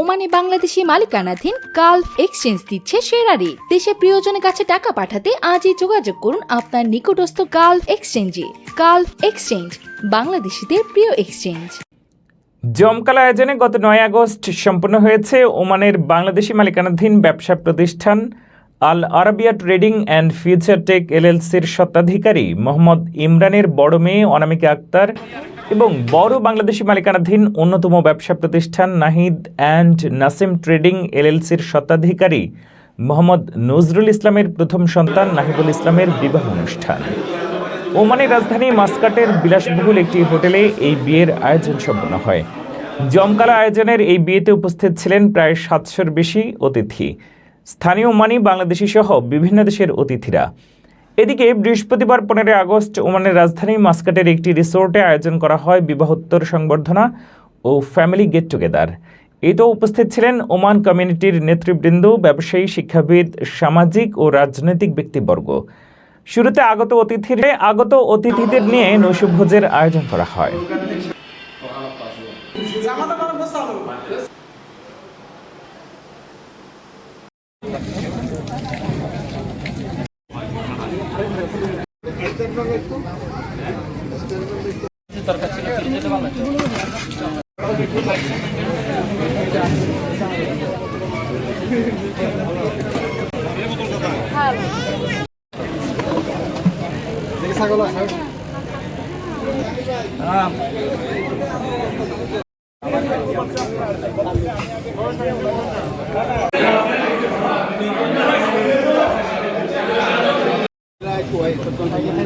ওমানে বাংলাদেশি মালিকানাধীন Gulf exchange দিচ্ছে সেরা রেট দেশে প্রিয়জনের কাছে টাকা পাঠাতে আজই যোগাযোগ করুন আপনার নিকটস্থ গালফ এক্সচেঞ্জে। গালফ এক্সচেঞ্জ, বাংলাদেশিদের প্রিয় এক্সচেঞ্জ। জমকালা আয়োজনে গত নয় আগস্ট সম্পন্ন হয়েছে ওমানের বাংলাদেশি মালিকানাধীন ব্যবসা প্রতিষ্ঠান Al Arabia trading and future tech এলএলসির স্বত্বাধিকারী মোহাম্মদ ইমরানের বড় মেয়ে অনামিকা আক্তার এবং বড় বাংলাদেশি মালিকানাধীন অন্যতম ব্যবসা প্রতিষ্ঠান নাহিদ অ্যান্ড নাসিম ট্রেডিং এলএলসির স্বত্বাধিকারী মোহাম্মদ নজরুল ইসলামের প্রথম সন্তান নাহিদুল ইসলামের বিবাহ অনুষ্ঠান ওমানের রাজধানী মাস্কাটের বিলাসবহুল একটি হোটেলে এই বিয়ের আয়োজন সম্পন্ন হয়। জমকালা আয়োজনের এই বিয়েতে উপস্থিত ছিলেন প্রায় সাতশোর বেশি অতিথি। স্থানীয় মানি বাংলাদেশি সহ বিভিন্ন দেশের অতিথিরা। এদিকে বৃহস্পতিবার পনেরোই আগস্ট ওমানের রাজধানী মাস্কাটের একটি রিসোর্টে আয়োজন করা হয় বিবাহোত্তর সংবর্ধনা ও ফ্যামিলি গেট টুগেদার। এতে উপস্থিত ছিলেন ওমান কমিউনিটির নেতৃবৃন্দ, ব্যবসায়ী, শিক্ষাবিদ, সামাজিক ও রাজনৈতিক ব্যক্তিবর্গ। শুরুতে আগত অতিথির আগত অতিথিদের নিয়ে নৈশভোজের আয়োজন করা হয়। ছাগল আছে Thank you.